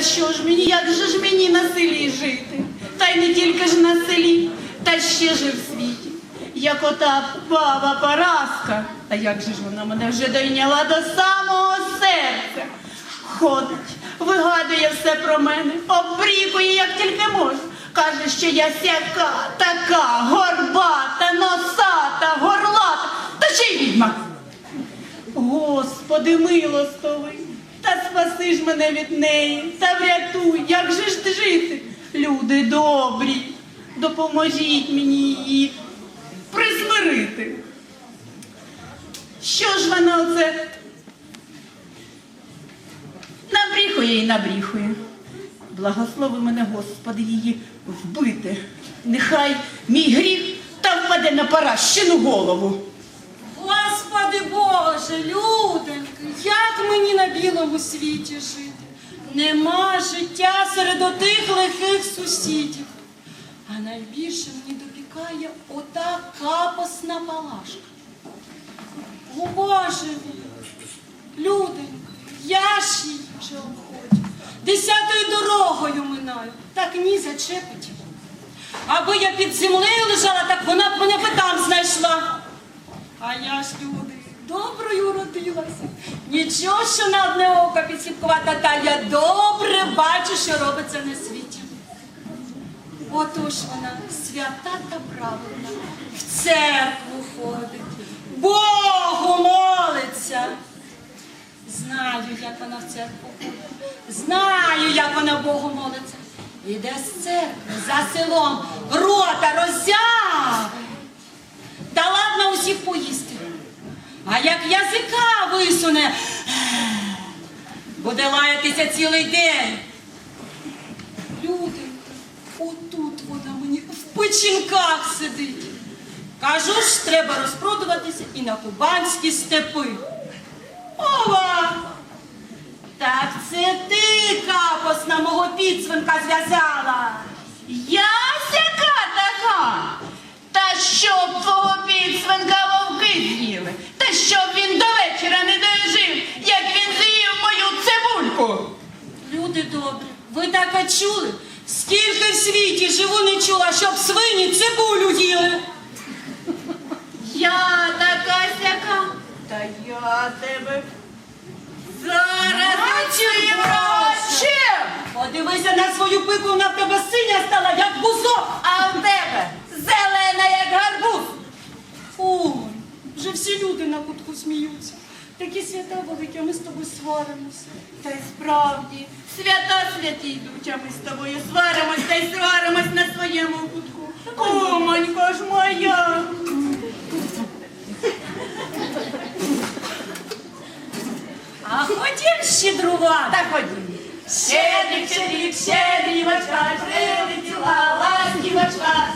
Та що ж мені, як же ж мені на селі жити? Та й не тільки ж на селі, та ще жив в світі. Як ота баба Параска, та як же ж вона мене вже дойняла до самого серця. Ходить, вигадує все про мене, обрікує, як тільки може. Каже, що я сяка, така, горбата, носата, горлата, та ще й відьма. Господи, милостивий, та спаси ж мене від неї, та врятуй, як же ж жити? Люди добрі, допоможіть мені її присмирити. Що ж вона оце набріхує і набріхує? Благослови мене, Господи, її вбити. Нехай мій гріх та впаде на паращину голову. Боже, люденьки, як мені на білому світі жити? Нема життя серед отих лихих сусідів. А найбільше мені допікає ота капосна палашка. О Боже мій, люденько, я ж її вже обходжу. Десятою дорогою минаю, так ні зачепить. Аби я під землею лежала, так вона б мене би там знайшла. А я ж люди, доброю родилася. Нічого, що на одне око підсліпкувата, та я добре бачу, що робиться на світі. Отож вона свята та праведна, в церкву ходить, Богу молиться. Знаю, як вона в церкву ходить, знаю, як вона Богу молиться. Іде з церкви за селом, рота роззявить. А як язика висуне, буде лаятися цілий день. Люди, отут вона мені в печінках сидить. Кажу ж, треба розпродуватися і на кубанські степи. Ова! Так це ти, капосна, мого підсвинка зв'язала. Люди добрі, ви так чули? Скільки в світі живу не чула, щоб свині цибулю їли. Я така сяка, та я тебе зараз врачем. Подивися на свою пику, вона в тебе синя стала, як бузок. А в тебе зелена, як гарбуз. Ой, вже всі люди на кутку сміються. Такі свята великі, а ми з тобою сваримося. Та й справді, свята святі йдуть, а ми з тобою сваримось та й сваримось на своєму кутку. Омонька ж моя. А ходім щедрувати. Та ходім. Щедрик, щедрик, щедрівочка, прилетіла ластівочка,